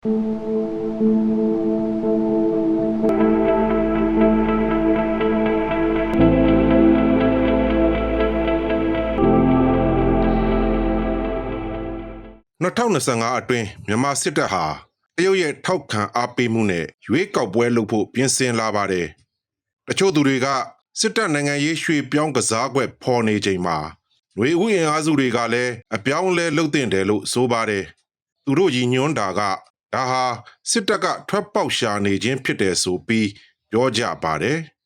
2025အတွင်းမြန်မာစစ်တပ်ဟာတရုတ်ရဲ့ထောက်ခံအားပေးမှုနဲ့ရွေးကောက်ပွဲလုပ်ဖို့ပြင်ဆင်လာပါတယ်။တချို့သူတွေကစစ်တပ်နိုင်ငံရေးရွှေ့ပြောင်းကစားကွက်ဖော်နေချိန်မှာຫນွေဥယျာဉ်အားစုတွေကလည်းအပြောင်းအလဲလုပ်တင်တယ်လို့ဆိုပါတယ်။သူတို့ရည်ညွှန်းတာက ဒါဟာစစ်တပ်ကထွက်ပေါက်ရှာနေခြင်းဖြစ်တယ်ဆိုပြီးပြောကြပါတယ်။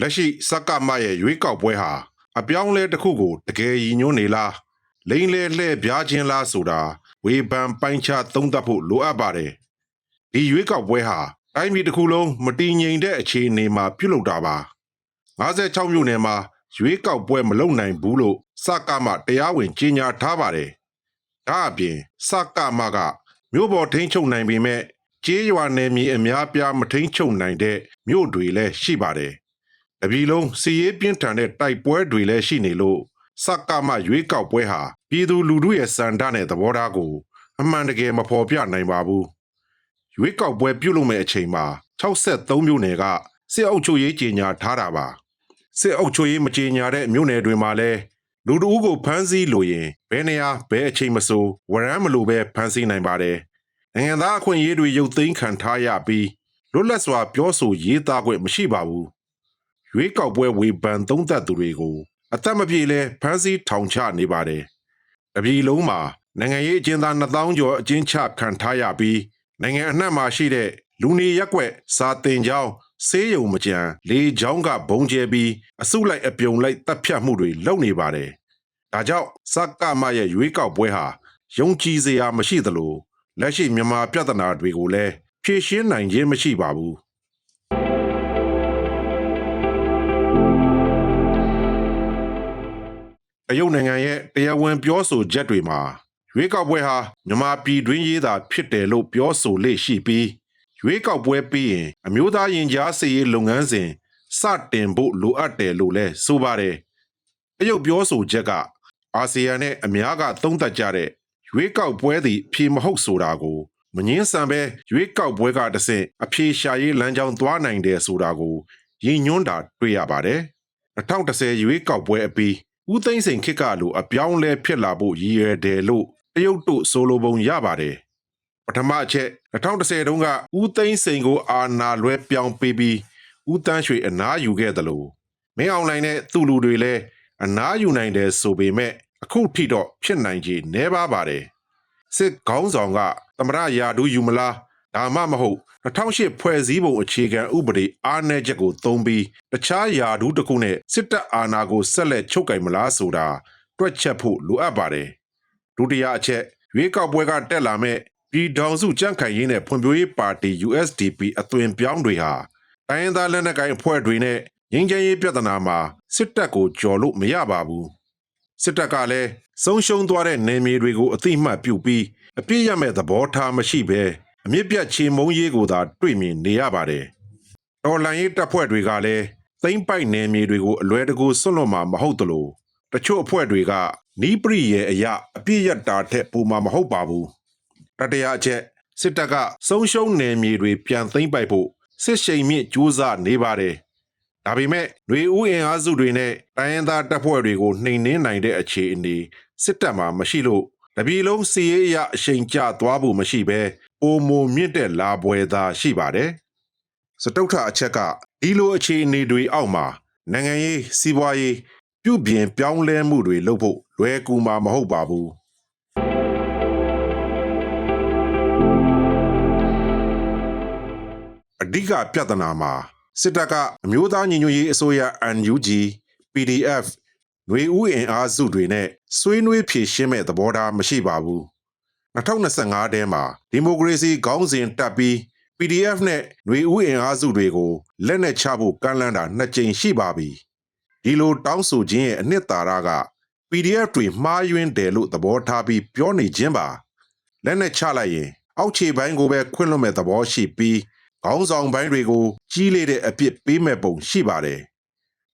လက်ရှိစက္ကမရဲ့ရွေးကောက်ပွဲဟာအပြောင်းလဲတစ်ခုကိုတကယ်ရည်ညွှန်းနေလားလိမ့်လဲလှဲ့ပြားခြင်းလားဆိုတာဝေဖန်ပိုင်းခြားသုံးသပ်ဖို့လိုအပ်ပါတယ်ဒီရွေးကောက်ပွဲဟာတိုင်းပြည်တစ်ခုလုံးမတည်ငြိမ်တဲ့အခြေအနေမှာပြုလုပ်တာပါ56မြို့နယ်မှာ ရွေးကောက်ပွဲမလုပ်နိုင်ဘူးလို့စက္ကမတရားဝင်ကြေညာထားပါတယ်ဒါအပြင်စက္ကမကမြို့ပေါ်ထိန်းချုပ်နိုင်ပေမဲ့ကျေးရွာနယ်မြေအများပြားမထိန်းချုပ်နိုင်တဲ့မြို့တွေလည်းရှိပါတယ်တပြည်လုံးစီရေးပြင်းထန်တဲ့တိုက်ပွဲတွေလည်းရှိနေလို့စက္ကမရွေးကောက်ပွဲဟာပြည်သူလူထုရဲ့စံတနဲ့သဘောထားကို အမှန်တကယ်မဖော်ပြနိုင်ပါဘူးရွေးကောက်ပွဲပြုလုပ်မဲ့အချိန်မှာ63မြို့နယ်ကစစ်အုပ်ချုပ်ရေးကြီးညာထားတာပါ စစ်အုပ်ချုပ်ရေးမကြီးညာတဲ့မြို့နယ်တွေမှာလည်းလူတအုပ်ကိုဖမ်းဆီးလို့ရင်ဘယ်နေရာဘယ်အချိန်မဆိုဝရမ်းမလို့ပဲဖမ်းဆီးနိုင်ပါတယ်နိုင်ငံသားအခွင့်အရေးတွေရုပ်သိမ်းခံထားရပြီးလွတ်လပ်စွာပြောဆိုရေးသားခွင့်မရှိပါဘူးရွေးကောက်ပွဲဝေဖန်သုံးသပ်သူတွေကိုအသက်မပြေလဲဖမ်းဆီးထောင်ချနေပါတယ်။တပြည်လုံးမှာနိုင်ငံရေးအကျဉ်းသား2000ကျော်အကျဉ်းချခံထားရပြီးနိုင်ငံအနှံ့မှာရှိတဲ့ လူနေရက်ကွက်စာတင်ကျောင်းဆေးရုံမကြံလေချောင်းကဘုံကျဲပြီးအစုလိုက်အပြုံလိုက်တပ်ဖြတ်မှုတွေလုပ်နေပါတယ်။ဒါကြောင့်စက္ကမရဲ့ရွေးကောက်ပွဲဟာယုံကြည်စရာမရှိသလိုလက်ရှိမြန်မာပြဿနာတွေကိုလည်းဖြေရှင်းနိုင်ခြင်းမရှိပါဘူးတရုတ်နိုင်ငံရဲ့တရားဝင်ပြောဆိုချက်တွေမှာရွေးကောက်ပွဲဟာမြန်မာပြည်တွင်းရေးသာဖြစ်တယ်လို့ပြောဆိုလေ့ရှိပြီး ရွေးကောက်ပွဲပြီးရင်အမျိုးသားရင်ကြားစေရေးလုပ်ငန်းစဉ်စတင်ဖို့လိုအပ်တယ်လို့လည်းဆိုပါတယ်။တရုတ်ပြောဆိုချက်ကအာဆီယံနဲ့အများကသုံးသပ်ကြတဲ့ရွေးကောက်ပွဲသည်ဖြေမဟုတ်ဆိုတာကိုမငင်းဆန်ပဲရွေးကောက်ပွဲကတဆင့်အဖြေရှာရေးလမ်းကြောင်းသွားနိုင်တယ်ဆိုတာကိုရည်ညွှန်းတာတွေ့ရပါတယ်။2010ရွေးကောက်ပွဲအပြီးဦးသိန်းစိန်ခေတ်ကလိုအပြောင်းလဲဖြစ်လာဖို့ရည်ရွယ်တယ်လို့တရုတ်တို့ဆိုလိုပုံရပါတယ်ပထမအချက် 2010တုန်းကဦးသိန်းစိန်ကိုအာဏာလွှဲပြောင်းပေးပြီးဦးတန်းရွှေအနားယူခဲ့တယ်လို့မင်းအောင်လှိုင်နဲ့သူ့လူတွေလည်းအနားယူနိုင်တယ်ဆိုပေမဲ့အခုထိတော့ဖြစ်နိုင်ခြေနည်းပါပါတယ်စစ်ကောင်းဆောင်ကသမရယာဒူးယူမလားဒါမှမဟုတ်2008ဖွဲ့စည်းပုံအခြေခံဥပဒေအားနည်းချက်ကိုသုံးပြီးတခြားယာဒူးတစ်ခုနဲ့စစ်တပ်အာဏာကိုဆက်လက်ချုပ်ကင်မလားဆိုတာတွက်ချက်ဖို့လိုအပ်ပါတယ်ဒုတိယအချက်ရွေးကောက်ပွဲကတက်လာမဲ့ ပြည်ထောင်စုကြံ့ခိုင်ရေးနဲ့ဖွံ့ဖြိုးရေးပါတီ USDP အသွင်ပြောင်းတွေဟာတိုင်းရင်းသားလက်နက်ကိုင်အဖွဲ့တွေနဲ့ငင်းချမ်းရေးပြဿနာမှာစစ်တပ်ကိုကြော်လို့မရပါဘူးစစ်တပ်ကလည်းဆုံးရှုံးသွားတဲ့နယ်မြေတွေကိုအသိမှတ်ပြုပြီးအပြည့်ရမဲ့သဘောထားမရှိဘဲအမြင့်ပြတ်ချေမုံရေးကိုသာတွေ့မြင်နေရပါတယ်တော်လန်ရေးတပ်ဖွဲ့တွေကလည်းသိမ့်ပိုက်နယ်မြေတွေကိုအလွဲတကူဆွတ်လွတ်မှာမဟုတ်တလို့တချို့အဖွဲ့တွေကနီးပရိရဲ့အရာအပြည့်ရတာထက်ပိုမှာမဟုတ်ပါဘူး တတရာအချက်စစ်တပ်ကဆုံးရှုံးနယ်မြေတွေပြန်သိမ့်ပိုက်ဖို့စစ်ရှိန်မြင့်ကြိုးစားနေပါတယ်ဒါပေမဲ့ຫນွေဦးအင်အားစုတွေနဲ့တိုင်းရင်းသားတပ်ဖွဲ့တွေကိုနှိမ်နင်းနိုင်တဲ့အခြေအနေစစ်တပ်မှာမရှိလို့တပြည်လုံးစီးရေးအရအရှိန်ကျသွားဖို့မရှိဘဲပိုမိုမြင့်တက်လာပွဲသာရှိပါတယ်စတုထအချက်ကဒီလိုအခြေအနေတွေအောက်မှာနိုင်ငံရေးစီးပွားရေးပြုပြင်ပြောင်းလဲမှုတွေလုပ်ဖို့လွယ်ကူမှာမဟုတ်ပါဘူး အဓိကပြဿနာမှာစစ်တပ်ကအမျိုးသားညီညွတ်ရေးအစိုးရ NUG PDF ຫນွေဥအင်အားစုတွေနဲ့ဆွေးနွေးဖြည့်ရှင်းမဲ့သဘောထားမရှိပါဘူး2025ထဲမှာဒီမိုကရေစီခေါင်းစဉ်တက်ပြီး PDF နဲ့ຫນွေဥအင်အားစုတွေကိုလက်နက်ချဖို့ကမ်းလှမ်းတာနှစ်ကြိမ်ရှိပါပြီဒီလိုတောင်းဆိုခြင်းရဲ့အနှစ်သာရက PDF တွေမှားယွင်းတယ်လို့သဘောထားပြီးပြောနေခြင်းပါလက်နက်ချလိုက်ရင်အောက်ခြေပိုင်းကိုပဲခွင့်လွှတ်မဲ့သဘောရှိပြီး ခေါင်းဆောင်ပိုင်းတွေကိုကြီးလေတဲ့အပြစ်ပေးမဲ့ပုံရှိပါတယ်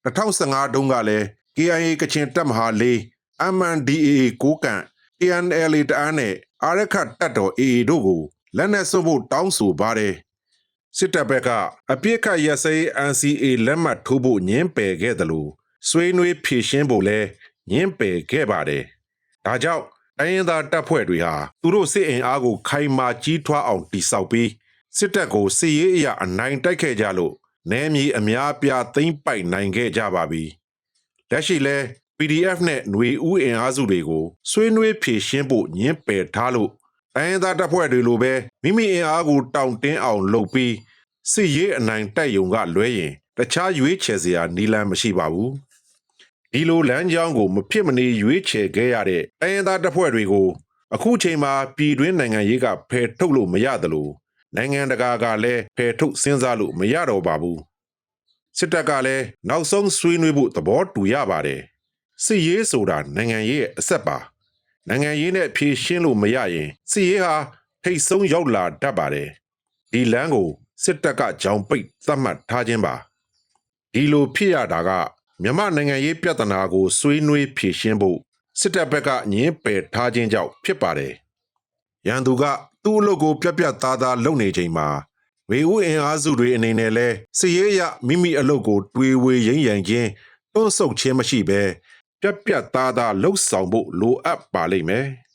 2015တုန်းကလည်း KIA ကချင်တပ်မဟာ၄ MNDAA ကိုကန့် TNLA တအားနဲ့အာရခတ်တပ်တော် AA တို့ကိုလက်နက်စွပ်ဖို့တောင်းဆိုပါတယ်စစ်တပ်ဘက်ကအပြစ်ခတ်ရက်စဲ NCA လက်မှတ်ထိုးဖို့ညင်းပယ်ခဲ့တယ်လို့ဆွေးနွေးဖြေရှင်းဖို့လဲညင်းပယ်ခဲ့ပါတယ်ဒါကြောင့်တိုင်းရင်းသားတပ်ဖွဲ့တွေဟာသူတို့စစ်အင်အားကိုခိုင်မာကြီးထွားအောင်တိစောက်ပြီး စစ်တပ်ကိုစစ်ရေးအရာအနိုင်တိုက်ခဲ့ကြလို့နယ်မြေအများအပြားသိမ်းပိုက်နိုင်ခဲ့ကြပါပြီ။လက်ရှိလဲ PDF နဲ့ຫນွေဦးအင်အားစုတွေကိုဆွေးနွေးဖြေရှင်းဖို့ညှင်းပယ်ထားလို့တိုင်းရင်းသားတပ်ဖွဲ့တွေလိုပဲမိမိအင်အားကိုတောင့်တင်းအောင်လုပ်ပြီးစစ်ရေးအနိုင်တိုက်ယုံကလွဲရင်တခြားရွေးချယ်စရာနီလန်မရှိပါဘူး။ဒီလိုလမ်းကြောင်းကိုမဖြစ်မနေရွေးချယ်ခဲ့ရတဲ့တိုင်းရင်းသားတပ်ဖွဲ့တွေကိုအခုချိန်မှာပြည်တွင်းနိုင်ငံရေးကဖယ်ထုတ်လို့မရသလို နိုင်ငံတကာကလည်းဖယ်ထုတ်စဉ်းစားလို့မရတော့ပါဘူး။စစ်တပ်ကလည်းနောက်ဆုံးဆွေးနွေးဖို့သဘောတူရပါတယ်။စစ်ရေးဆိုတာနိုင်ငံရေးရဲ့အဆက်ပါ။နိုင်ငံရေးနဲ့ဖြေရှင်းလို့မရရင်စစ်ရေးဟာထိတ်ဆုံးရောက်လာတတ်ပါတယ်။ဒီလမ်းကိုစစ်တပ်ကကြောင်ပိတ်သတ်မှတ်ထားခြင်းပါ။ဒီလိုဖြစ်ရတာကမြန်မာနိုင်ငံရေးပြဿနာကိုဆွေးနွေးဖြေရှင်းဖို့စစ်တပ်ဘက်ကညင်းပယ်ထားခြင်းကြောင့်ဖြစ်ပါတယ်။ ရန်သူကသူ့အလုပ်ကိုပြက်ပြက်သားသားလုပ်နေချိန်မှာဝေဦးအင်အားစုတွေအနေနဲ့လဲစစ်ရေးအရမိမိအလုပ်ကိုတွေးဝေရင်းရန်ခြင်းတွန်းဆုတ်ခြင်းမရှိဘဲပြက်ပြက်သားသားလှုပ်ဆောင်ဖို့လိုအပ်ပါလိမ့်မယ်။